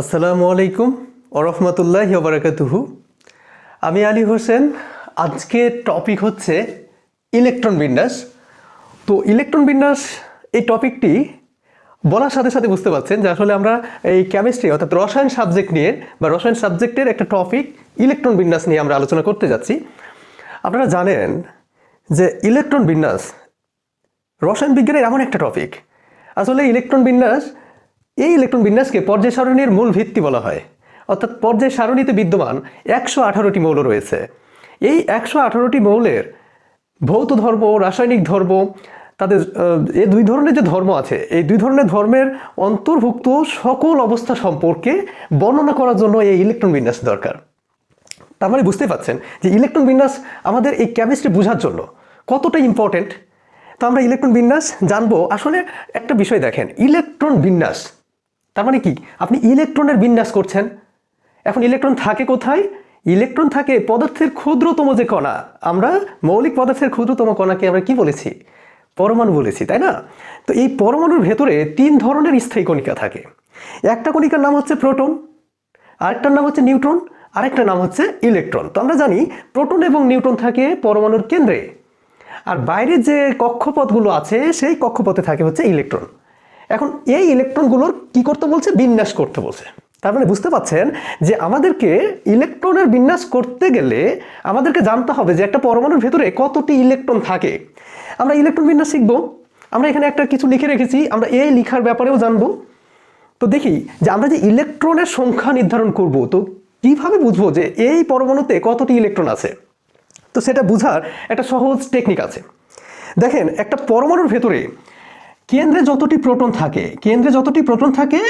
আসসালামু আলাইকুম ওরহমতুল্লাহ বারাকাতুহু। আমি আলী হোসেন। আজকে টপিক হচ্ছে ইলেকট্রন বিন্যাস। তো ইলেকট্রন বিন্যাস এই টপিকটি বলার সাথে সাথে বুঝতে পারছেন যে আসলে আমরা এই কেমিস্ট্রি অর্থাৎ রসায়ন সাবজেক্ট নিয়ে বা রসায়ন সাবজেক্টের একটা টপিক ইলেকট্রন বিন্যাস নিয়ে আমরা আলোচনা করতে যাচ্ছি। আপনারা জানেন যে ইলেকট্রন বিন্যাস রসায়ন বিজ্ঞানের এমন একটা টপিক আসলে ইলেকট্রন বিন্যাস এই ইলেকট্রন বিন্যাসকে পর্যায় সারণীর মূল ভিত্তি বলা হয়। অর্থাৎ পর্যায় সারণীতে বিদ্যমান একশো আঠারোটি মৌল রয়েছে। এই একশো আঠারোটি মৌলের ভৌত ধর্ম, রাসায়নিক ধর্ম, তাদের এই দুই ধরনের যে ধর্ম আছে, এই দুই ধরনের ধর্মের অন্তর্ভুক্ত সকল অবস্থা সম্পর্কে বর্ণনা করার জন্য এই ইলেকট্রন বিন্যাস দরকার। তার মানে বুঝতে পারছেন যে ইলেকট্রন বিন্যাস আমাদের এই কেমিস্ট্রি বোঝার জন্য কতটা ইম্পর্টেন্ট তো আমরা ইলেকট্রন বিন্যাস জানব। আসলে একটা বিষয় দেখেন ইলেকট্রন বিন্যাস তার মানে কি? আপনি ইলেকট্রনের বিন্যাস করছেন। এখন ইলেকট্রন থাকে কোথায়? ইলেকট্রন থাকে পদার্থের ক্ষুদ্রতম যে কণা। আমরা মৌলিক পদার্থের ক্ষুদ্রতম কণাকে আমরা কি বলেছি? পরমাণু বলেছি, তাই না? তো এই পরমাণুর ভেতরে তিন ধরনের স্থায়ী কণিকা থাকে। একটা কণিকার নাম হচ্ছে প্রোটন, আরেকটার নাম হচ্ছে নিউট্রন আরেকটা নাম হচ্ছে ইলেকট্রন। তো আমরা জানি প্রোটন এবং নিউট্রন থাকে পরমাণুর কেন্দ্রে। আর বাইরে যে কক্ষপথগুলো আছে, সেই কক্ষপথে থাকে হচ্ছে ইলেকট্রন। এখন এই ইলেকট্রনগুলোর কি করতে বলছে? বিন্যাস করতে বলছে। তার মানে বুঝতে পাচ্ছেন যে আমাদেরকে ইলেকট্রনের বিন্যাস করতে গেলে আমাদেরকে জানতে হবে যে একটা পরমাণুর ভেতরে কতটি ইলেকট্রন থাকে। আমরা ইলেকট্রন বিন্যাস শিখব। আমরা এখানে একটা কিছু লিখে রেখেছি। আমরা এই লিখার ব্যাপারেও জানব। তো দেখি, যে আমরা যে ইলেকট্রনের সংখ্যা নির্ধারণ করব, তো কীভাবে বুঝব যে এই পরমাণুতে কতটি ইলেকট্রন আছে? তো সেটা বোঝার একটা সহজ টেকনিক আছে। দেখেন, একটা পরমাণুর ভেতরে কেন্দ্রে যতটি প্রোটন থাকে, কেন্দ্রে যতটি প্রোটন থাকে,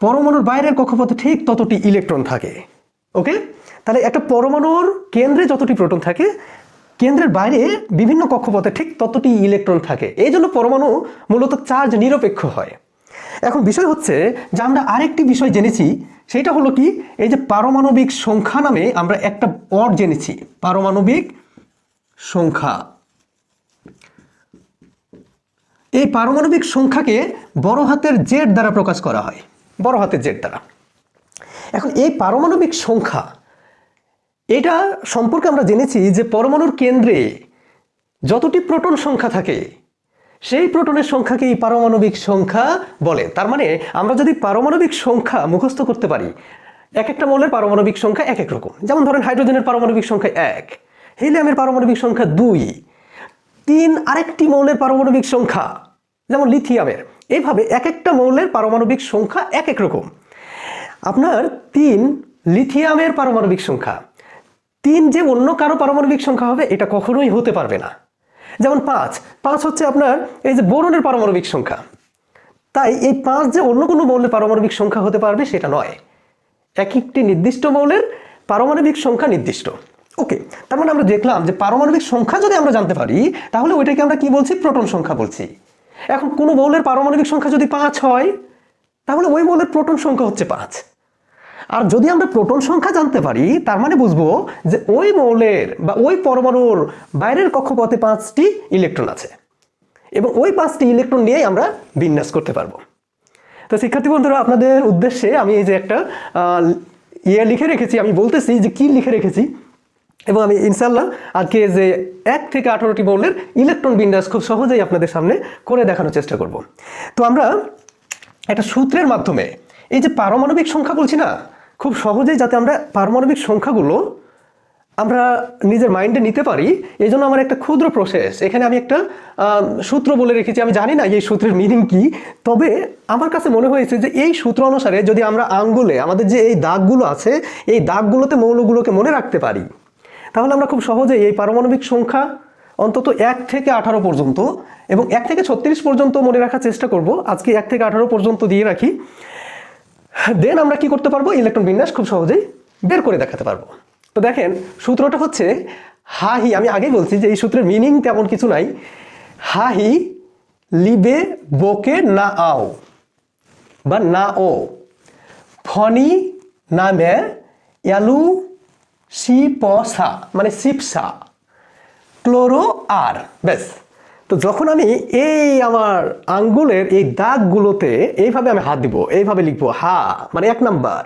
পরমাণুর বাইরের কক্ষপথে ঠিক ততটি ইলেকট্রন থাকে, ওকে? তাহলে একটা পরমাণুর কেন্দ্রে যতটি প্রোটন থাকে, কেন্দ্রের বাইরে বিভিন্ন কক্ষপথে ঠিক ততটি ইলেকট্রন থাকে। এই জন্য পরমাণু মূলত চার্জ নিরপেক্ষ হয়। এখন বিষয় হচ্ছে যে আমরা আরেকটি বিষয় জেনেছি, সেটা হলো কি? এই যে পারমাণবিক সংখ্যা নামে আমরা একটা পদ জেনেছি। পারমাণবিক সংখ্যা। এই পারমাণবিক সংখ্যাকে বড় হাতের জেড দ্বারা প্রকাশ করা হয়। বড় হাতের জেড দ্বারা। এখন এই পারমাণবিক সংখ্যা, এটা সম্পর্কে আমরা জেনেছি যে পরমাণুর কেন্দ্রে যতটি প্রোটন সংখ্যা থাকে, সেই প্রোটনের সংখ্যাকে এই পারমাণবিক সংখ্যা বলে। তার মানে আমরা যদি পারমাণবিক সংখ্যা মুখস্থ করতে পারি, এক একটা মৌলের পারমাণবিক সংখ্যা এক এক রকম। যেমন ধরেন হাইড্রোজেনের পারমাণবিক সংখ্যা এক, হিলিয়ামের পারমাণবিক সংখ্যা দুই, তিন আরেকটি মৌলের পারমাণবিক সংখ্যা যেমন লিথিয়ামের। এইভাবে এক একটা মৌলের পারমাণবিক সংখ্যা এক এক রকম। আপনার তিন লিথিয়ামের পারমাণবিক সংখ্যা। তিন যে অন্য কারও পারমাণবিক সংখ্যা হবে, এটা কখনোই হতে পারবে না। যেমন পাঁচ। পাঁচ হচ্ছে আপনার এই যে বোরনের পারমাণবিক সংখ্যা। তাই এই পাঁচ যে অন্য কোনো মৌলের পারমাণবিক সংখ্যা হতে পারবে, সেটা নয়। এক একটি নির্দিষ্ট মৌলের পারমাণবিক সংখ্যা নির্দিষ্ট। ওকে, তার মানে আমরা দেখলাম যে পারমাণবিক সংখ্যা যদি আমরা জানতে পারি, তাহলে ওইটাকে আমরা কি বলছি? প্রোটন সংখ্যা বলছি। এখন কোনো মৌলের পারমাণবিক সংখ্যা যদি পাঁচ হয়, তাহলে ওই মৌলের প্রোটন সংখ্যা হচ্ছে পাঁচ। আর যদি আমরা প্রোটন সংখ্যা জানতে পারি, তার মানে বুঝব যে ওই মৌলের বা ওই পরমাণুর বাইরের কক্ষপথে পাঁচটি ইলেকট্রন আছে। এবং ওই পাঁচটি ইলেকট্রন নিয়েই আমরা বিন্যাস করতে পারব। তো শিক্ষার্থী বন্ধুরা, আপনাদের উদ্দেশ্যে আমি এই যে একটা ইয়ে লিখে রেখেছি, আমি বলতেছি যে কি লিখে রেখেছি। এবং আমি ইনশাল্লাহ আজকে যে এক থেকে আঠারোটি মৌলের ইলেকট্রন বিন্যাস খুব সহজেই আপনাদের সামনে করে দেখানোর চেষ্টা করব। তো আমরা একটা সূত্রের মাধ্যমে এই যে পারমাণবিক সংখ্যা বলছি না, খুব সহজেই যাতে আমরা পারমাণবিক সংখ্যাগুলো আমরা নিজের মাইন্ডে নিতে পারি এই জন্য আমার একটা ক্ষুদ্র প্রসেস এখানে আমি একটা সূত্র বলে রেখেছি, আমি জানি না এই সূত্রের মিনিং কি, তবে আমার কাছে মনে হয়েছে যে এই সূত্র অনুসারে যদি আমরা আঙ্গুলে, আমাদের যে এই দাগগুলো আছে, এই দাগগুলোতে মৌলগুলোকে মনে রাখতে পারি তাহলে আমরা খুব সহজেই এই পারমাণবিক সংখ্যা অন্তত এক থেকে আঠারো পর্যন্ত এবং এক থেকে ছত্রিশ পর্যন্ত মনে রাখার চেষ্টা করব। আজকে এক থেকে আঠারো পর্যন্ত দিয়ে রাখি। দেন আমরা কি করতে পারব? ইলেকট্রন বিন্যাস খুব সহজেই বের করে দেখাতে পারব। তো দেখেন, সূত্রটা হচ্ছে হাহি আমি আগেই বলছি যে এই সূত্রের মিনিং তেমন কিছু নাই। হাহি লিবে, বোকে, না আও বা না ও। ফনি নামে ইয়ালু সি প সা মানে সিপসা ক্লোরো আর, ব্যাস। তো যখন আমি এই আমার আঙ্গুলের এই দাগগুলোতে এইভাবে আমি হাত দিব, এইভাবে লিখব হা মানে এক নাম্বার।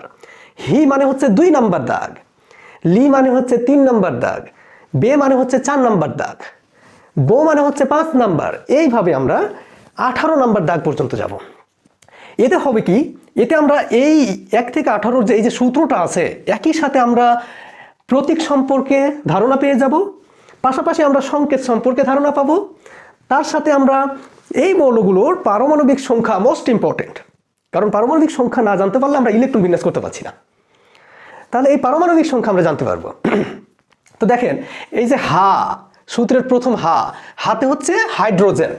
হি মানে হচ্ছে দুই নাম্বার দাগ। লি মানে হচ্ছে তিন নাম্বার দাগ। বে মানে হচ্ছে চার নাম্বার দাগ। বো মানে হচ্ছে পাঁচ নাম্বার। এইভাবে আমরা আঠারো নাম্বার দাগ পর্যন্ত যাব। এতে হবে কি? এতে আমরা এই এক থেকে আঠারোর যে এই যে সূত্রটা আছে, একই সাথে আমরা প্রতীক সম্পর্কে ধারণা পেয়ে যাব। পাশাপাশি আমরা সংকেত সম্পর্কে ধারণা পাবো। তার সাথে আমরা এই মৌলগুলোর পারমাণবিক সংখ্যা মোস্ট ইম্পর্টেন্ট কারণ পারমাণবিক সংখ্যা না জানতে পারলে আমরা ইলেকট্রন বিন্যাস করতে পারছি না। তাহলে এই পারমাণবিক সংখ্যা আমরা জানতে পারব। তো দেখেন, এই যে হা, সূত্রের প্রথম হা, হাতে হচ্ছে হাইড্রোজেন।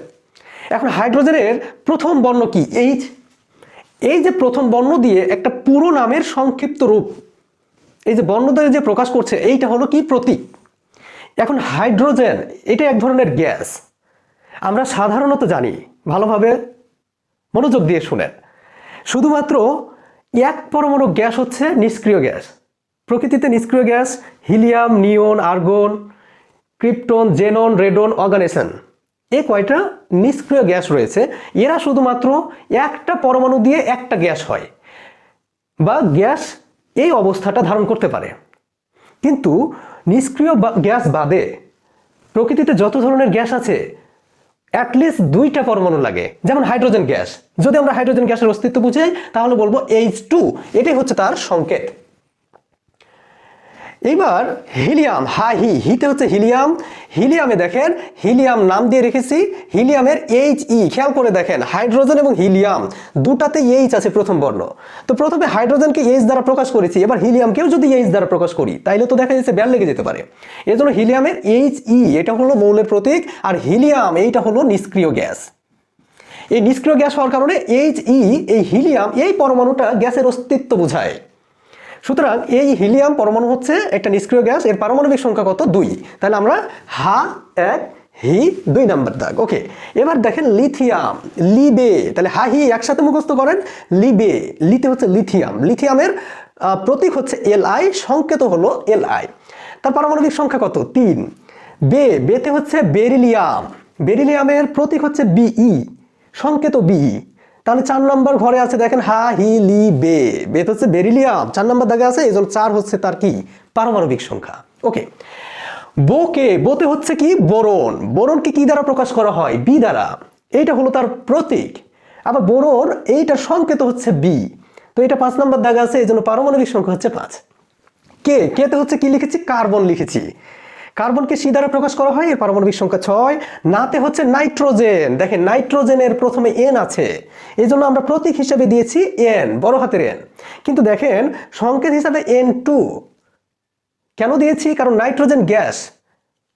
এখন হাইড্রোজেনের প্রথম বর্ণ কি? এইচ এই যে প্রথম বর্ণ দিয়ে একটা পুরো নামের সংক্ষিপ্ত রূপ এই যে বর্ণ দ্বারা যে প্রকাশ করছে, এইটা হলো কি প্রতীক? এখন হাইড্রোজেন, এটা এক ধরনের গ্যাস। আমরা সাধারণত জানি, ভালোভাবে মনোযোগ দিয়ে শুনেন, শুধুমাত্র এক পরমাণু গ্যাস হচ্ছে নিষ্ক্রিয় গ্যাস। প্রকৃতিতে নিষ্ক্রিয় gas, helium, neon, argon, krypton, xenon, radon, oganesson. এ কয়টা নিষ্ক্রিয় গ্যাস রয়েছে, এরা শুধুমাত্র একটা পরমাণু দিয়ে একটা গ্যাস হয়, বা গ্যাস এই অবস্থাটা ধারণ করতে পারে। কিন্তু নিষ্ক্রিয় গ্যাস বাদে প্রকৃতিতে যত ধরনের গ্যাস আছে অ্যাটলিস্ট দুইটা পরমাণু লাগে। যেমন হাইড্রোজেন গ্যাস। যদি আমরা হাইড্রোজেন গ্যাসের অস্তিত্ব বুঝাই, তাহলে বলব এইচ টু এটাই হচ্ছে তার সংকেত। এইবার হিলিয়াম হা হি, হিতে হচ্ছে হিলিয়াম। হিলিয়ামে দেখেন, হিলিয়াম নাম দিয়ে রেখেছি, হিলিয়ামের এইচ ই খেয়াল করে দেখেন, হাইড্রোজেন এবং হিলিয়াম, দুটাতে এইচ আছে প্রথম বর্ণ। তো প্রথমে হাইড্রোজেনকে এইচ দ্বারা প্রকাশ করেছি, এবার হিলিয়ামকেও যদি এইচ দ্বারা প্রকাশ করি, তাইলে তো দেখা যাচ্ছে ব্যাল লেগে যেতে পারে। এজন্য হিলিয়ামের এইচ ই এটা হলো মৌলের প্রতীক, আর হিলিয়াম এইটা হলো নিষ্ক্রিয় গ্যাস। এই নিষ্ক্রিয় গ্যাস হওয়ার কারণে এইচ ই এই হিলিয়াম, এই পরমাণুটা গ্যাসের অস্তিত্ব বোঝায়। সুতরাং এই হিলিয়াম পরমাণু হচ্ছে একটা নিষ্ক্রিয় গ্যাস, এর পারমাণবিক সংখ্যা কত? দুই। তাহলে আমরা হা, এক, হি, দুই নাম্বার দাগ। ওকে, এবার দেখেন লিথিয়াম, লিবে। তাহলে হা, হি একসাথে মুখস্থ করেন। লিবে, লিতে হচ্ছে লিথিয়াম। লিথিয়ামের প্রতীক হচ্ছে এল আই, সংকেত হলো এল আই। তার পারমাণবিক সংখ্যা কত? তিন। বে, বেতে হচ্ছে বেরিলিয়াম। বেরিলিয়ামের প্রতীক হচ্ছে বিই সংকেত বিই তাহলে চার নম্বর ঘরে আছে দেখেন হা, হি, লি, বে। বেত হচ্ছে বেরিলিয়াম। চার নম্বর দাগে আছে এই জন্য চার হচ্ছে তার কি? পারমাণবিক সংখ্যা। ওকে। বোকে, বোতে হচ্ছে কি? বোরন। বোরনকে কি দ্বারা প্রকাশ করা হয়? বি দ্বারা। এইটা হলো তার প্রতীক। আবার বোরন, এইটার সংকেত হচ্ছে বি। তো এটা পাঁচ নম্বর দাগে আছে এই জন্য পারমাণবিক সংখ্যা হচ্ছে পাঁচ। কে? কেতে হচ্ছে কি লিখেছি? কার্বন লিখেছি। কার্বনকে সি দ্বারা প্রকাশ করা হয়, এর পারমাণবিক সংখ্যা ছয়। নাতে হচ্ছে নাইট্রোজেন। দেখেন, নাইট্রোজেনের প্রথমে এন আছে। এই জন্য আমরা প্রতীক হিসেবে দিয়েছি এন, বড় হাতের এন। কিন্তু দেখেন, সংকেত হিসাবে এন টু। কেন দিয়েছি? কারণ নাইট্রোজেন গ্যাস।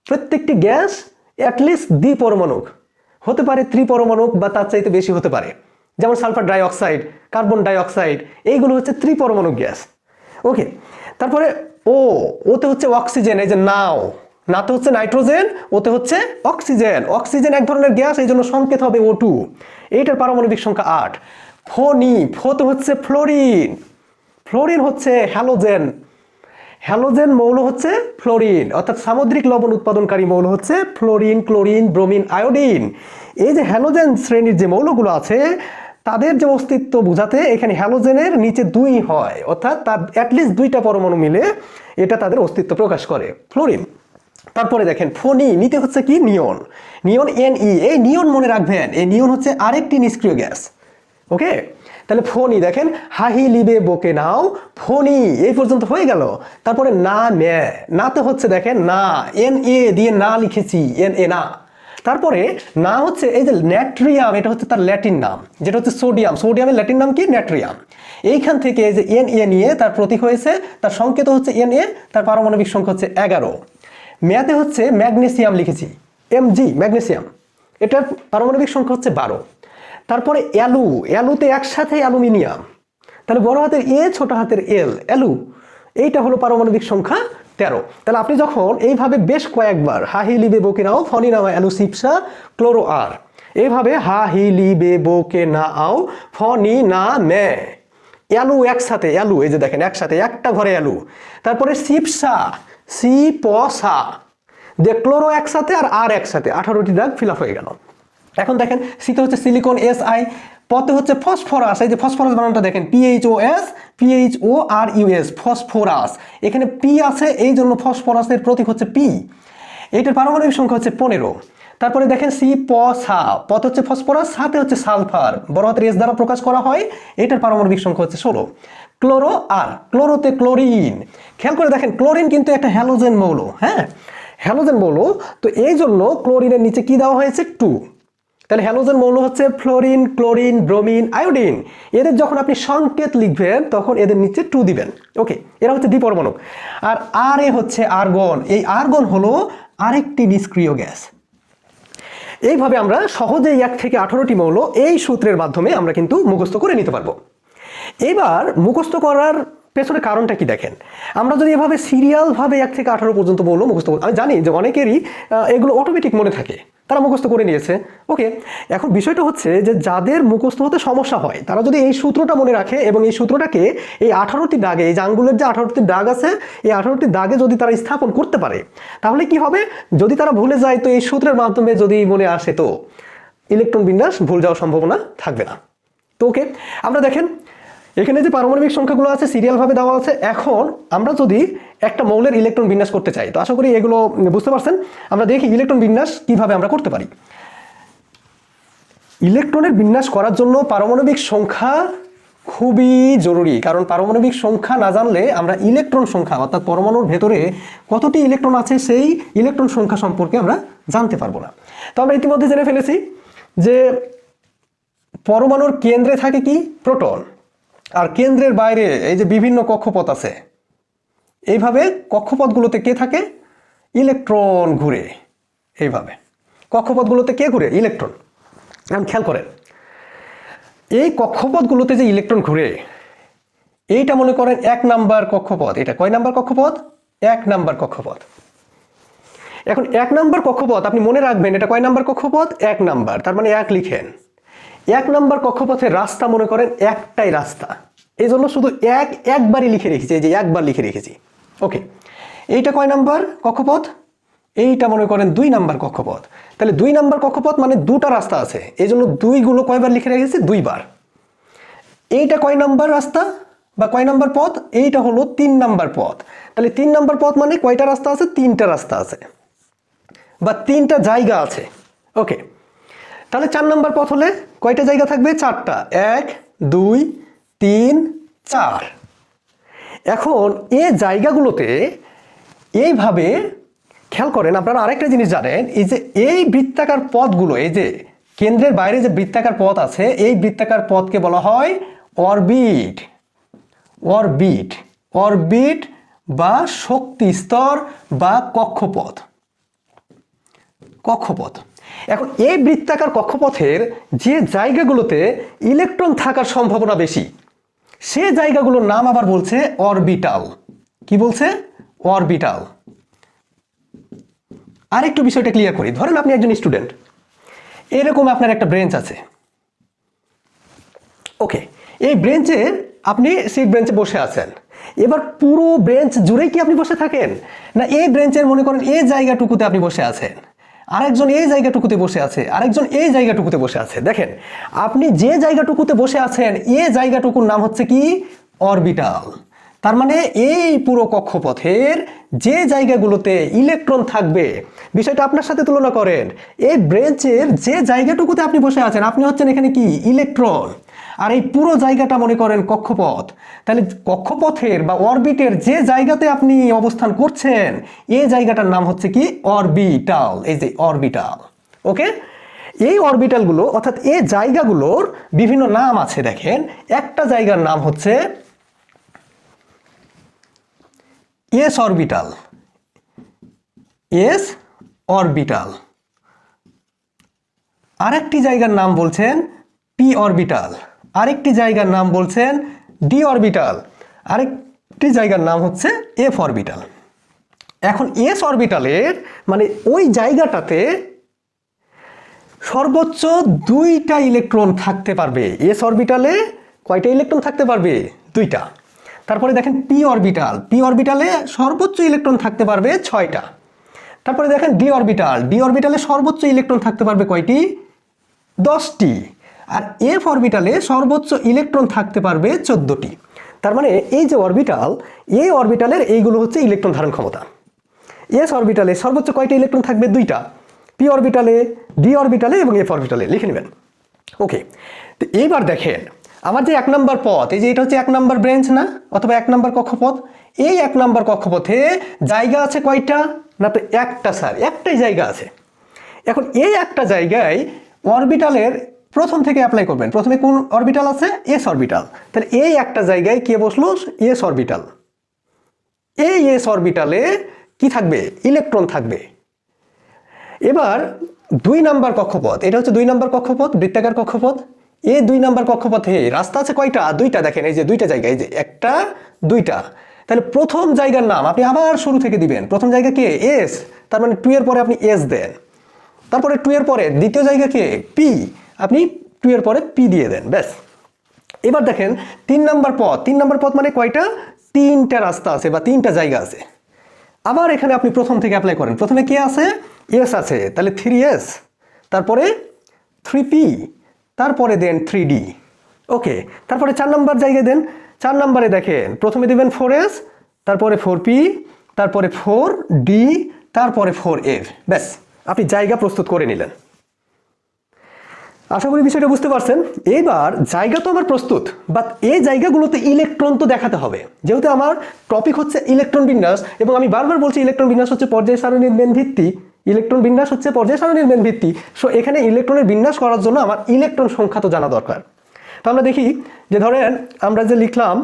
প্রত্যেকটি গ্যাস অ্যাটলিস্ট দ্বি পরমাণুক। হতে পারে ত্রিপরমাণুক বা তার চাইতে বেশি হতে পারে। যেমন সালফার ডাইঅক্সাইড, কার্বন ডাইঅক্সাইড, এইগুলো হচ্ছে ত্রিপরমাণুক গ্যাস। ওকে, তারপরে ও ওতে হচ্ছে অক্সিজেন, এই যে নাও। নাতে হচ্ছে নাইট্রোজেন, ওতে হচ্ছে অক্সিজেন। অক্সিজেন এক ধরনের গ্যাস এই জন্য সংকেত হবে ও টু এইটার পারমাণবিক সংখ্যা আট। ফোনি, ফোতে হচ্ছে ফ্লোরিন। ফ্লোরিন হচ্ছে হ্যালোজেন। হ্যালোজেন মৌল হচ্ছে ফ্লোরিন। অর্থাৎ সামুদ্রিক লবণ উৎপাদনকারী মৌল হচ্ছে ফ্লোরিন, ক্লোরিন, ব্রোমিন, আয়োডিন। এই যে হ্যালোজেন শ্রেণির যে মৌলগুলো আছে, তাদের যে অস্তিত্ব বোঝাতে এখানে হ্যালোজেনের নিচে দুই হয়। অর্থাৎ তার অ্যাটলিস্ট দুইটা পরমাণু মিলে এটা তাদের অস্তিত্ব প্রকাশ করে। ফ্লোরিন। তারপরে দেখেন, ফোনি, নিতে হচ্ছে কি? নিয়ন। নিয়ন এন ই এই নিয়ন মনে রাখবেন, এই নিয়ন হচ্ছে আরেকটি নিষ্ক্রিয় গ্যাস। ওকে? তাহলে ফোনি দেখেন, হাহি লিবে বকে নাও, ফোনি, এই পর্যন্ত হয়ে গেল। তারপরে না নে না তো হচ্ছে দেখেন, না এন এ দিয়ে না লিখেছি এন এ না। তারপরে না হচ্ছে, এই যে ন্যাট্রিয়াম, এটা হচ্ছে তার ল্যাটিন নাম, যেটা হচ্ছে সোডিয়াম। সোডিয়ামের ল্যাটিন নাম কি? ন্যাট্রিয়াম। এইখান থেকে এই যে এন এ নিয়ে তার প্রতীক হয়েছে, তার সংকেত হচ্ছে এন এ তার পারমাণবিক সংখ্যা হচ্ছে এগারো। ম্যাথে হচ্ছে ম্যাগনেসিয়াম লিখেছি এম জি ম্যাগনেসিয়াম। এটার পারমাণবিক সংখ্যা হচ্ছে বারো। তারপরে অ্যালু, অ্যালুতে একসাথে অ্যালুমিনিয়াম। তাহলে বড় হাতের এ, ছোট হাতের এল, অ্যালু, এইটা হলো পারমাণবিক সংখ্যা তেরো। তাহলে আপনি যখন এইভাবে বেশ কয়েকবার হা, হি লিবে বোকে নাও ফনি নামা অ্যালু সিপসা ক্লোরো, আর, এইভাবে হা, হি লিবে বোকে না, আও ফনি না মে অ্যালু একসাথে, অ্যালু, এই যে দেখেন, একসাথে, একটা ঘরে অ্যালু। তারপরে সিপসা সি, প, সা। দিয়ে ক্লোরো একসাথে আর আর একসাথে। আঠারোটি দাগ ফিল হয়ে গেল। এখন দেখেন সিতে হচ্ছে সিলিকন এস আই পথে হচ্ছে ফসফরাস এই যে ফসফরাস বানানটা দেখেন PHO S PH O R US phosphorus এখানে পি আছে, এই জন্য ফসফরাসের প্রতীক হচ্ছে পি এটার পারমাণবিক সংখ্যা হচ্ছে পনেরো। তারপরে দেখেন সি প সা পথ হচ্ছে ফসফরাস সাথে হচ্ছে সালফার বড় হাতের এস দ্বারা প্রকাশ করা হয়, এটার পারমাণবিক সংখ্যা হচ্ছে ষোলো। ক্লোরো আর ক্লোরোতে ক্লোরিন খেয়াল করে দেখেন ক্লোরিন কিন্তু একটা হ্যালোজেন মৌল হ্যাঁ? হ্যালোজেন মৌল, তো এই জন্য ক্লোরিনের নিচে কি দেওয়া হয়েছে? টু তাহলে হ্যালোজেন মৌল হচ্ছে ফ্লোরিন ক্লোরিন ব্রোমিন আয়োডিন এদের যখন আপনি সংকেত লিখবেন, তখন এদের নিচে টু দিবেন। ওকে এরা হচ্ছে দ্বিপরমাণু আর আর এ হচ্ছে আর্গন এই আর্গন হলো আরেকটি নিষ্ক্রিয় গ্যাস। এইভাবে আমরা সহজেই এক থেকে আঠারোটি মৌল এই সূত্রের মাধ্যমে আমরা কিন্তু মুখস্থ করে নিতে পারব। এবার মুখস্থ করার পেছনে কারণটা কি দেখেন? আমরা যদি এভাবে সিরিয়ালভাবে এক থেকে আঠারো পর্যন্ত মৌল মুখস্থ আমি জানি যে অনেকেরই এগুলো অটোমেটিক মনে থাকে। তারা মুখস্থ করে নিয়েছে। ওকে এখন বিষয়টা হচ্ছে যে যাদের মুখস্থ হতে সমস্যা হয়, তারা যদি এই সূত্রটা মনে রাখে এবং এই সূত্রটাকে এই আঠারোটি দাগে, এই যে আঙ্গুলের যে আঠারোটি দাগ আছে, এই আঠারোটি দাগে যদি তারা স্থাপন করতে পারে, তাহলে কি হবে? যদি তারা ভুলে যায়, তো এই সূত্রের মাধ্যমে যদি মনে আসে, তো ইলেকট্রন বিন্যাস ভুল যাওয়ার সম্ভাবনা থাকবে না। তো ওকে আমরা দেখেন এখানে যে পারমাণবিক সংখ্যাগুলো আছে সিরিয়ালভাবে দেওয়া আছে, এখন আমরা যদি একটা মৌলের ইলেকট্রন বিন্যাস করতে চাই, তো আশা করি এগুলো বুঝতে পারছেন। আমরা দেখি ইলেকট্রন বিন্যাস কীভাবে আমরা করতে পারি। ইলেকট্রনের বিন্যাস করার জন্য পারমাণবিক সংখ্যা খুবই জরুরি, কারণ পারমাণবিক সংখ্যা না জানলে আমরা ইলেকট্রন সংখ্যা, অর্থাৎ পরমাণুর ভেতরে কতটি ইলেকট্রন আছে, সেই ইলেকট্রন সংখ্যা সম্পর্কে আমরা জানতে পারব না। তো আমরা ইতিমধ্যে জেনে ফেলেছি যে পরমাণুর কেন্দ্রে থাকে কি? প্রোটন আর কেন্দ্রের বাইরে এই যে বিভিন্ন কক্ষপথ আছে, এইভাবে কক্ষপথগুলোতে কে থাকে? ইলেকট্রন ঘুরে, এইভাবে। কক্ষপথগুলোতে কে ঘুরে? ইলেকট্রন। এখন খেয়াল করেন, এই কক্ষপথগুলোতে যে ইলেকট্রন ঘুরে, এইটা মনে করেন এক নাম্বার কক্ষপথ। এটা কয় নাম্বার কক্ষপথ? এক নাম্বার কক্ষপথ। এখন এক নাম্বার কক্ষপথ আপনি মনে রাখবেন এটা কয় নাম্বার কক্ষপথ? এক নাম্বার। তার মানে এক লিখেন। এক নাম্বার কক্ষপথের রাস্তা মনে করেন একটাই রাস্তা। এই জন্য শুধু এক, একবারই লিখে রেখেছি যে একবার লিখে রেখেছি। ওকে, এইটা কয় নাম্বার কক্ষপথ? এইটা মনে করেন দুই নাম্বার কক্ষপথ। তাহলে দুই নাম্বার কক্ষপথ মানে দুটা রাস্তা আছে। এই জন্য দুইগুলো কয়বার লিখে রেখেছি? দুইবার। এইটা কয় নাম্বার রাস্তা বা কয় নাম্বার পথ? এইটা হলো তিন নাম্বার পথ। তাহলে তিন নাম্বার পথ মানে কয়টা রাস্তা আছে? তিনটা রাস্তা আছে। বা তিনটা জায়গা আছে। ওকে তাহলে চার নাম্বার পথ হলে কয়টা জায়গা থাকবে? চারটা। এক, দুই, তিন, চার। এখন এ জায়গাগুলোতে এইভাবে খেয়াল করেন, আপনারা আরেকটা জিনিস জানেন, এই যে এই বৃত্তাকার পথগুলো, এই যে কেন্দ্রের বাইরে যে বৃত্তাকার পথ আছে, এই বৃত্তাকার পথকে বলা হয় অরবিট। অরবিট। অরবিট বা শক্তি স্তর বা কক্ষপথ। কক্ষপথ। এখন এই বৃত্তাকার কক্ষপথের যে জায়গাগুলোতে ইলেকট্রন থাকার সম্ভাবনা বেশি, সে জায়গাগুলোর নাম আবার বলছে অরবিটাল। কি বলছে? অরবিটাল। আরেকটু বিষয়টা ক্লিয়ার করি। ধরেন আপনি একজন স্টুডেন্ট এরকম আপনার একটা ব্রেঞ্চ আছে। ওকে এই ব্রেঞ্চে আপনি সিট ব্রেঞ্চে বসে আছেন। এবার পুরো ব্রেঞ্চ জুড়েই কি আপনি বসে থাকেন? না এই ব্রেঞ্চের মনে করেন এই জায়গাটুকুতে আপনি বসে আছেন। আরেকজন এই জায়গাটুকুতে বসে আছে, আরেকজন এই জায়গাটুকুতে বসে আছে। দেখেন, আপনি যে জায়গাটুকুতে বসে আছেন এই জায়গাটুকুর নাম হচ্ছে কি? অরবিটাল তার মানে এই পুরো কক্ষপথের যে জায়গাগুলোতে ইলেকট্রন থাকবে, বিষয়টা আপনার সাথে তুলনা করেন, এই ব্রেঞ্চের যে জায়গাটুকুতে আপনি বসে আছেন, আপনি হচ্ছেন এখানে কি? ইলেকট্রন আর এই পুরো জায়গাটা মনে করেন কক্ষপথ। তাহলে কক্ষপথের বা অরবিটের যে জায়গাতে আপনি অবস্থান করছেন এই জায়গাটার নাম হচ্ছে কি? অরবিটাল। এই যে অরবিটাল। ওকে? এই অরবিটালগুলো, অর্থাৎ এই জায়গাগুলোর বিভিন্ন নাম আছে দেখেন। একটা জায়গার নাম হচ্ছে এস অরবিটাল। S orbital. আরেকটি জায়গার নাম বলছেন পি অরবিটাল। আরেকটি জায়গার নাম বলছেন ডি অরবিটাল। আরেকটি জায়গার নাম হচ্ছে এফ অরবিটাল। এখন এস অরবিটালের মানে ওই জায়গাটাতে সর্বোচ্চ দুইটা ইলেকট্রন থাকতে পারবে। এস অরবিটালে কয়টা ইলেকট্রন থাকতে পারবে? দুইটা। তারপরে দেখেন পি অরবিটাল। পি অরবিটালে সর্বোচ্চ ইলেকট্রন থাকতে পারবে ছয়টা। তারপরে দেখেন ডি অরবিটাল। ডি অরবিটালে সর্বোচ্চ ইলেকট্রন থাকতে পারবে কয়টি? দশটি। আর এফ অরবিটালে সর্বোচ্চ ইলেকট্রন থাকতে পারবে চোদ্দোটি। তার মানে এই যে অরবিটাল এ অরবিটালের এইগুলো হচ্ছে ইলেকট্রন ধারণ ক্ষমতা। এস অরবিটালে সর্বোচ্চ কয়টা ইলেকট্রন থাকবে? দুইটা। পি অরবিটালে ডি অরবিটালে এবং এফ অরবিটালে লিখে নেবেন। ওকে তো এইবার দেখেন, আমার যে এক নম্বর পথ, এই যে এটা হচ্ছে এক নম্বর ব্রেঞ্চ না? অথবা এক নম্বর কক্ষপথ? এই এক নম্বর কক্ষপথে জায়গা আছে কয়টা? না তো একটা স্যার একটাই জায়গা আছে। এখন এই একটা জায়গায় অরবিটালের প্রথম থেকে অ্যাপ্লাই করবেন। প্রথমে কোন অরবিটাল আছে? এস অরবিটাল তাহলে এই একটা জায়গায় কে বসল? এস অরবিটাল এই এস অরবিটালে কি থাকবে? ইলেকট্রন থাকবে। এবার দুই নাম্বার কক্ষপথ, এটা হচ্ছে দুই নাম্বার কক্ষপথ, বৃত্তাকার কক্ষপথ। এই দুই নাম্বার কক্ষপথে রাস্তা আছে কয়টা? দুইটা দেখেন, এই যে দুইটা জায়গা, এই যে একটা, দুইটা। তাহলে প্রথম জায়গার নাম আপনি আবার শুরু থেকে দিবেন। প্রথম জায়গা কে? এস তার মানে টু এর পরে আপনি এস দেন। তারপরে টু এর পরে দ্বিতীয় জায়গা কে? পি আপনি টু এর পরে পি দিয়ে দেন, ব্যাস। এবার দেখেন, তিন নাম্বার পথ। তিন নাম্বার পথ মানে কয়টা? তিনটা রাস্তা আছে বা তিনটা জায়গা আছে। আবার এখানে আপনি প্রথম থেকে অ্যাপ্লাই করেন। প্রথমে কে আছে? এস আছে। তাহলে থ্রি এস তারপরে থ্রি পি তারপরে দেন থ্রি ডি ওকে তারপরে চার নাম্বার জায়গায় দেন। চার নাম্বারে দেখেন, প্রথমে দেবেন ফোর এস তারপরে ফোর পি তারপরে ফোর ডি তারপরে ফোর এফ ব্যাস, আপনি জায়গা প্রস্তুত করে নিলেন। আশা করি বিষয়টা বুঝতে পারছেন। এবার জায়গা তো আমার প্রস্তুত বাট এই জায়গাগুলোতে ইলেকট্রন তো দেখাতে হবে। যেহেতু আমার টপিক হচ্ছে ইলেকট্রন বিন্যাস, এবং আমি বারবার বলছি ইলেকট্রন বিন্যাস হচ্ছে পর্যায় সারণীর মেন ভিত্তি। ইলেকট্রন বিন্যাস হচ্ছে পর্যায় সারণীর মেন ভিত্তি। সো এখানে ইলেকট্রনের বিন্যাস করার জন্য আমার ইলেকট্রন সংখ্যা তো জানা দরকার। তো আমরা দেখি যে ধরেন আমরা যে লিখলাম,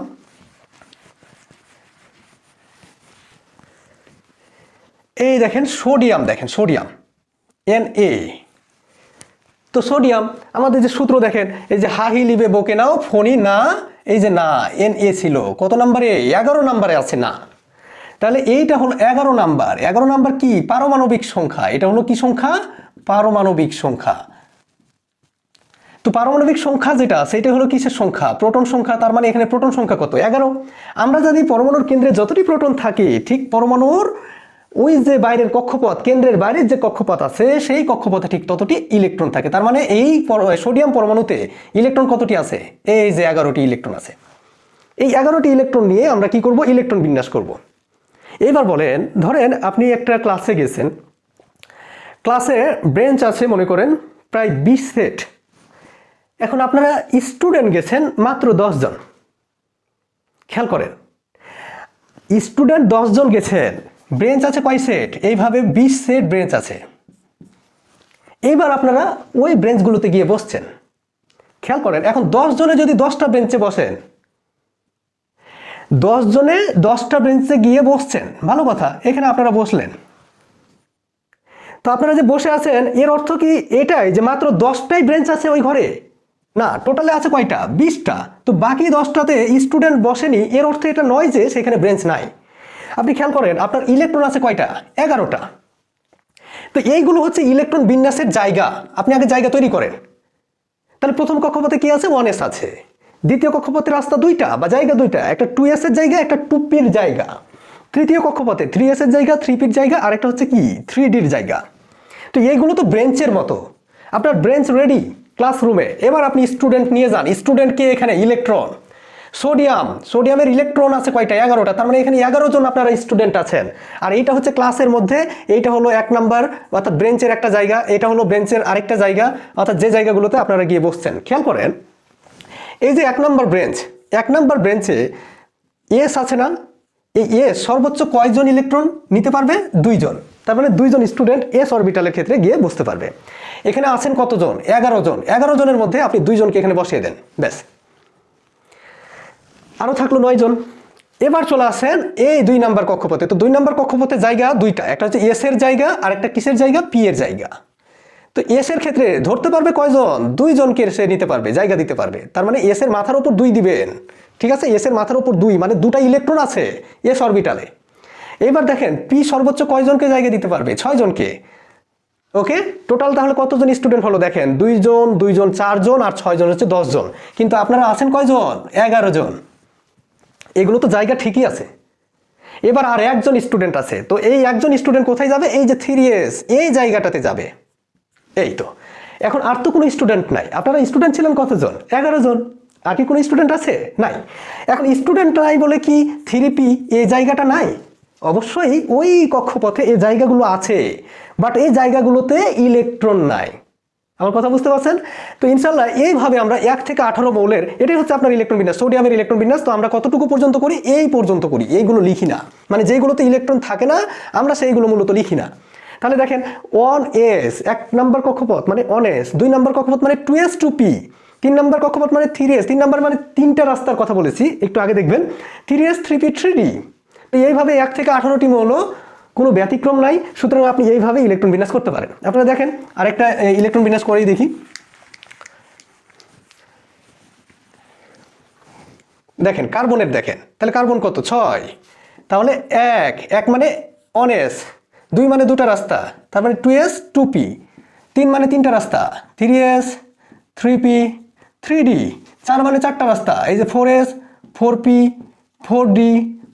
এই দেখেন সোডিয়াম দেখেন সোডিয়াম এন এ তো সোডিয়াম, আমাদের যে সূত্র দেখেন, এই যে হাহি লিবে বকে নাও, ফোনি না, এই যে না এন এ ছিল। কত নাম্বারে? এগারো নাম্বারে আছে না। তাহলে এইটা হলো এগারো নাম্বার। এগারো নাম্বার কি? পারমাণবিক সংখ্যা। এটা হলো কি সংখ্যা? পারমাণবিক সংখ্যা। তো পারমাণবিক সংখ্যা যেটা, সেটা হলো কিসের সংখ্যা? প্রোটন সংখ্যা, তার মানে এখানে প্রোটন সংখ্যা কত? এগারো। আমরা যদি পরমাণুর কেন্দ্রে যতটি প্রোটন থাকে, ঠিক পরমাণুর ওই যে বাইরের কক্ষপথ, কেন্দ্রের বাইরের যে কক্ষপথ আছে, সেই কক্ষপথে ঠিক ততটি ইলেকট্রন থাকে। তার মানে এই সোডিয়াম পরমাণুতে ইলেকট্রন কতটি আছে? এই যে এগারোটি ইলেকট্রন আছে। এই এগারোটি ইলেকট্রন নিয়ে আমরা কি করব? ইলেকট্রন বিন্যাস করব। এবার বলেন, ধরেন আপনি একটা ক্লাসে গেছেন। ক্লাসে ব্রেঞ্চ আছে, মনে করেন, প্রায় বিশ সেট। এখন আপনারা স্টুডেন্ট গেছেন মাত্র জন। খেয়াল করেন স্টুডেন্ট জন গেছেন। ব্রেঞ্চ আছে কয় সেট এইভাবে বিশ সেট ব্রেঞ্চ আছে। এইবার আপনারা ওই ব্রেঞ্চগুলোতে গিয়ে বসছেন। খেয়াল করেন, এখন দশ জনে যদি দশটা বেঞ্চে বসেন, দশ জনে দশটা বেঞ্চে গিয়ে বসছেন, ভালো কথা, এখানে আপনারা বসলেন। তো আপনারা যে বসে আছেন, এর অর্থ কি এটাই যে মাত্র দশটাই ব্রেঞ্চ আছে ওই ঘরে? না টোটালে আছে কয়টা? বিশটা। তো বাকি দশটাতে স্টুডেন্ট বসেনি, এর অর্থ এটা নয় যে সেখানে ব্রেঞ্চ নাই। আপনি খেয়াল করেন, আপনার ইলেকট্রন আছে কয়টা? এগারোটা। তো এইগুলো হচ্ছে ইলেকট্রন বিন্যাসের জায়গা। আপনি আগে জায়গা তৈরি করেন। তাহলে প্রথম কক্ষপথে কি আছে? ওয়ান এস আছে। দ্বিতীয় কক্ষপথে রাস্তা দুইটা বা জায়গা দুইটা। একটা টু এর জায়গা, একটা টু পির জায়গা। তৃতীয় কক্ষপথে থ্রি এর জায়গা, থ্রি পির জায়গা আর একটা হচ্ছে কি? থ্রি ডির জায়গা। তো এইগুলো তো ব্রেঞ্চের মতো। আপনার ব্রেঞ্চ রেডি ক্লাসরুমে। এবার আপনি স্টুডেন্ট নিয়ে যান। স্টুডেন্টকে এখানে? ইলেকট্রন সোডিয়াম, সোডিয়ামের ইলেকট্রন আছে কয়টা? এগারোটা। তার মানে এখানে এগারো জন আপনারা স্টুডেন্ট আছেন। আর এইটা হচ্ছে ক্লাসের মধ্যে, এইটা হলো এক নাম্বার অর্থাৎ ব্রেঞ্চের একটা জায়গা, এটা হলো বেঞ্চের আরেকটা জায়গা, অর্থাৎ যে জায়গাগুলোতে আপনারা গিয়ে বসছেন। খেয়াল করেন, এই যে এক নম্বর ব্রেঞ্চ এক নম্বর ব্রেঞ্চে এস আছে না? এই এস সর্বোচ্চ কয়জন ইলেকট্রন নিতে পারবে? দুইজন। তার মানে দুইজন স্টুডেন্ট এস অরবিটালের ক্ষেত্রে গিয়ে বসতে পারবে। এখানে আছেন কতজন? এগারো জন। এগারো জনের মধ্যে আপনি দুইজনকে এখানে বসিয়ে দেন। ব্যাস। আরও থাকল নয় জন। এবার চলে আসেন এই দুই নাম্বার কক্ষপথে। তো দুই নাম্বার কক্ষপথে জায়গা দুইটা, একটা হচ্ছে এস এর জায়গা আর একটা কিসের জায়গা? পি এর জায়গা। তো এস এর ক্ষেত্রে ধরতে পারবে কয়জন? দুইজনকে সে নিতে পারবে, জায়গা দিতে পারবে। তার মানে এস এর মাথার উপর দুই দিবেন। ঠিক আছে? এস এর মাথার উপর দুই মানে দুটা ইলেকট্রন আছে এস অরবিটালে। এবার দেখেন, পি সর্বোচ্চ কয়জনকে জায়গা দিতে পারবে? ছয় জনকে ওকে? টোটাল তাহলে কতজন স্টুডেন্ট হলো দেখেন? দুইজন দুইজন, চারজন আর ছয়জন হচ্ছে দশজন। কিন্তু আপনারা আছেন কয়জন? এগারো জন। এগুলো তো জায়গা ঠিকই আছে। এবার আর একজন স্টুডেন্ট আছে। তো এই একজন স্টুডেন্ট কোথায় যাবে? এই যে থ্রি এস এই জায়গাটাতে যাবে। এই তো। এখন আর তো কোনো স্টুডেন্ট নাই। আপনারা স্টুডেন্ট ছিলেন কতজন? এগারো জন। আর কি কোনো স্টুডেন্ট আছে? নাই। এখন স্টুডেন্ট নাই বলে কি থ্রি পি এই জায়গাটা নাই? অবশ্যই ওই কক্ষপথে এই জায়গাগুলো আছে। বাট এই জায়গাগুলোতে ইলেকট্রন নাই। আমার কথা বুঝতে পারছেন? তো ইনশাল্লাহ এইভাবে আমরা এক থেকে আঠারো মৌলের, এটাই হচ্ছে আপনার ইলেকট্রন বিন্যাস সোডিয়ামের ইলেকট্রন বিন্যাস, তো আমরা কতটুকু পর্যন্ত করি? এই পর্যন্ত করি, এইগুলো লিখি না। মানে যেইগুলোতে ইলেকট্রন থাকে না, আমরা সেইগুলো মূলত লিখি না। তাহলে দেখেন ওয়ান এস এক নম্বর কক্ষপথ মানে অন এস দুই নম্বর কক্ষপথ মানে টু এস টু পি তিন নম্বর কক্ষপথ মানে থ্রি এস তিন নম্বর মানে তিনটা রাস্তার কথা বলেছি, একটু আগে দেখবেন three S three P three D তো এইভাবে এক থেকে আঠারোটি মৌল কোনো ব্যতিক্রম নাই, সুতরাং আপনি এইভাবে ইলেকট্রন বিন্যাস করতে পারেন। আপনারা দেখেন, আরেকটা ইলেকট্রন বিন্যাস করেই দেখি। দেখেন, কার্বনের দেখেন, তাহলে কার্বন কত? ছয়। তাহলে এক এক মানে অনেস, দুই মানে দুটা রাস্তা, তার মানে টু এস, টু পি। তিন মানে তিনটা রাস্তা, three S, three P, three D. চার মানে চারটা রাস্তা, এই যে four S, four P, four D,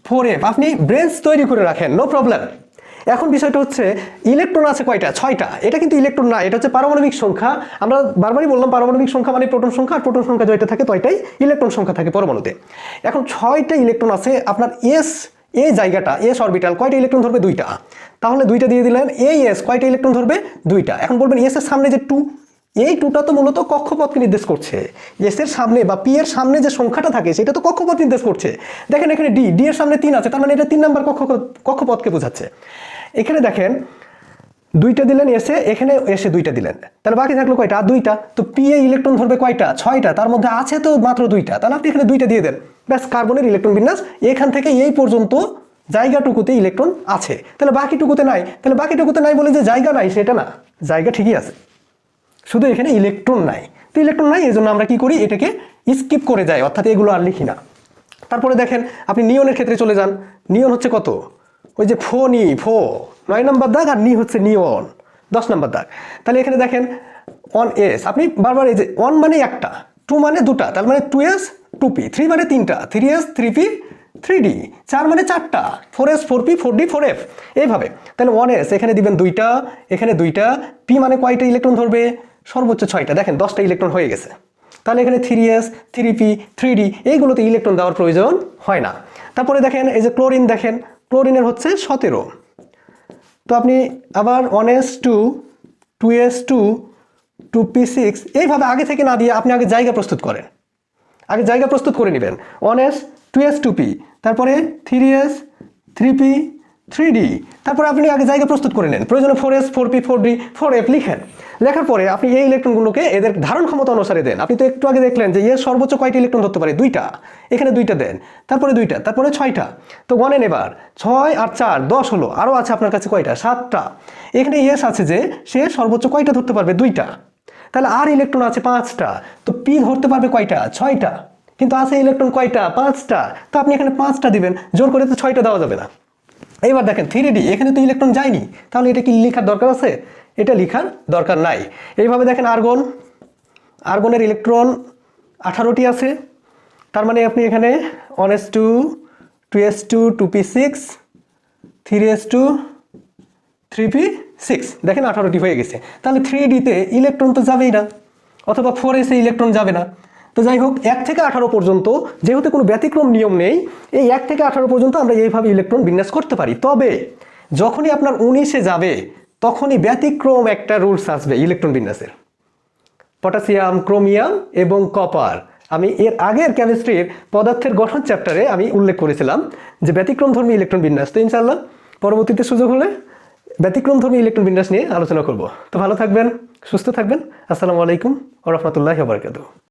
four F. আপনি ব্রেঞ্চ তৈরি করে রাখেন, নো প্রবলেম। এখন বিষয়টা হচ্ছে, ইলেকট্রন আছে কয়টা? ছয়টা। এটা কিন্তু ইলেকট্রন না, এটা হচ্ছে পারমাণবিক সংখ্যা। আমরা বারবারই বললাম পারমাণবিক সংখ্যা মানে প্রোটন সংখ্যা, আর প্রোটন সংখ্যা যেটা থাকে তয়টাই ইলেকট্রন সংখ্যা থাকে পরমাণুতে। এখন ছয়টা ইলেকট্রন আছে, আপনার এস এই জায়গাটা, এস অরবিটাল, কয়টা ইলেকট্রন ধরবে? দুইটা। তাহলে দুইটা দিয়ে দিলেন এই এস, কয়টা ইলেকট্রন ধরবে? দুইটা। এখন বলবেন, এস এর সামনে যে টু, এই টুটা তো মূলত কক্ষপথকে নির্দেশ করছে। এস এর সামনে বা পি এর সামনে যে সংখ্যাটা থাকে, সেটা তো কক্ষপথ নির্দেশ করছে। দেখেন এখানে ডি ডি এর সামনে তিন আছে, তার মানে এটা তিন নাম্বার কক্ষ কক্ষপথকে বোঝাচ্ছে। এখানে দেখেন, দুইটা দিলেন এসে, এখানে এসে দুইটা দিলেন। তাহলে বাকি থাকল কয়টা? আর দুইটা? তো পি এ ইলেকট্রন ধরবে কয়টা? ছয়টা। তার মধ্যে আছে তো মাত্র দুইটা। তাহলে আপনি এখানে দুইটা দিয়ে দেন। ব্যাস, কার্বনের ইলেকট্রন বিন্যাস। এখান থেকে এই পর্যন্ত জায়গাটুকুতে ইলেকট্রন আছে। তাহলে বাকিটুকুতে নাই। তাহলে বাকিটুকুতে নাই বলে যে জায়গা নাই, সেটা না। জায়গা ঠিকই আছে। শুধু এখানে ইলেকট্রন নাই। তো ইলেকট্রন নাই, এই জন্য আমরা কি করি? এটাকে স্কিপ করে যাই। অর্থাৎ এগুলো আর লিখি না। তারপরে দেখেন, আপনি নিয়নের ক্ষেত্রে চলে যান। নিয়ন হচ্ছে কত? ওই যে ফো নি, ফো। নয় নম্বর দাগ আর নি হচ্ছে নি নিয়ন দশ নম্বর দাগ। তাহলে এখানে দেখেন অন এস আপনি বারবার এই যে অন মানে একটা টু মানে দুটা, তার মানে two S two P three মানে তিনটা three S three P three D চার মানে চারটা four S four P four D four F এইভাবে। তাহলে ওয়ান এস এখানে দিবেন দুইটা, এখানে দুইটা পি মানে কয়টা ইলেকট্রন ধরবে? সর্বোচ্চ ছয়টা। দেখেন, দশটা ইলেকট্রন হয়ে গেছে। তাহলে এখানে three S three P three D এইগুলোতে ইলেকট্রন দেওয়ার প্রয়োজন হয় না। তারপরে দেখেন, এই যে ক্লোরিন দেখেন ক্লোরিনের হচ্ছে সতেরো। তো আপনি আবার one S two two S two two P six এইভাবে আগে থেকে না দিয়ে আপনি আগে জায়গা প্রস্তুত করেন। আগে জায়গা প্রস্তুত করে নেবেন। One S two S two P তারপরে three S three P three D. তারপরে আপনি আগে জায়গা প্রস্তুত করে নেন। প্রয়োজনে four S four P four D four F লিখেন। লেখার পরে আপনি এই ইলেকট্রনগুলোকে এদের ধারণ ক্ষমতা অনুসারে দেন। আপনি তো একটু আগে দেখলেন যে, এর সর্বোচ্চ কয়টি ইলেকট্রন ধরতে পারে? দুইটা। এখানে দুইটা দেন। তারপরে দুইটা, তারপরে ছয়টা। তো গনেন এবার, ছয় আর চার, দশ হলো। আরও আছে আপনার কাছে কয়টা? সাতটা। এখানে ইয়েস আছে যে, সে সর্বোচ্চ কয়টা ধরতে পারবে? দুইটা। তাহলে আর ইলেকট্রন আছে পাঁচটা। তো পি ধরতে পারবে কয়টা? ছয়টা। কিন্তু আছে ইলেকট্রন কয়টা? পাঁচটা। তো আপনি এখানে পাঁচটা দিবেন। জোর করে তো ছয়টা দেওয়া যাবে না। এইবার দেখেন থ্রি ডি এখানে তো ইলেকট্রন যায়নি। তাহলে এটা কি লেখার দরকার আছে? এটা লেখার দরকার নাই। এইভাবে দেখেন আর্গন আর্গনের ইলেকট্রন আঠারোটি আছে। তার মানে আপনি এখানে one S two two S two two P six three S two three P six দেখেন, আঠারোটি হয়ে গেছে। তাহলে থ্রি ডিতে ইলেকট্রন তো যাবেই না, অথবা ফোর এসে ইলেকট্রন যাবে না। তো যাই হোক, এক থেকে আঠারো পর্যন্ত, যেহেতু কোনো ব্যতিক্রম নিয়ম নেই, এই এক থেকে আঠারো পর্যন্ত আমরা এইভাবে ইলেকট্রন বিন্যাস করতে পারি। তবে, যখনই আপনার উনিশে যাবে, তখনই ব্যতিক্রম একটা রুলস আসবে ইলেকট্রন বিন্যাসের। পটাশিয়াম, ক্রোমিয়াম এবং কপার। আমি এর আগের কেমিস্ট্রির পদার্থের গঠন চ্যাপ্টারে আমি উল্লেখ করেছিলাম যে ব্যতিক্রমধর্মী ইলেকট্রন বিন্যাস। তো ইনশাল্লাহ পরবর্তীতে সুযোগ হলে ব্যতিক্রমধর্মী ইলেকট্রন বিন্যাস নিয়ে আলোচনা করব। তো ভালো থাকবেন, সুস্থ থাকবেন। আসসালামু আলাইকুম ও রহমতুল্লাহ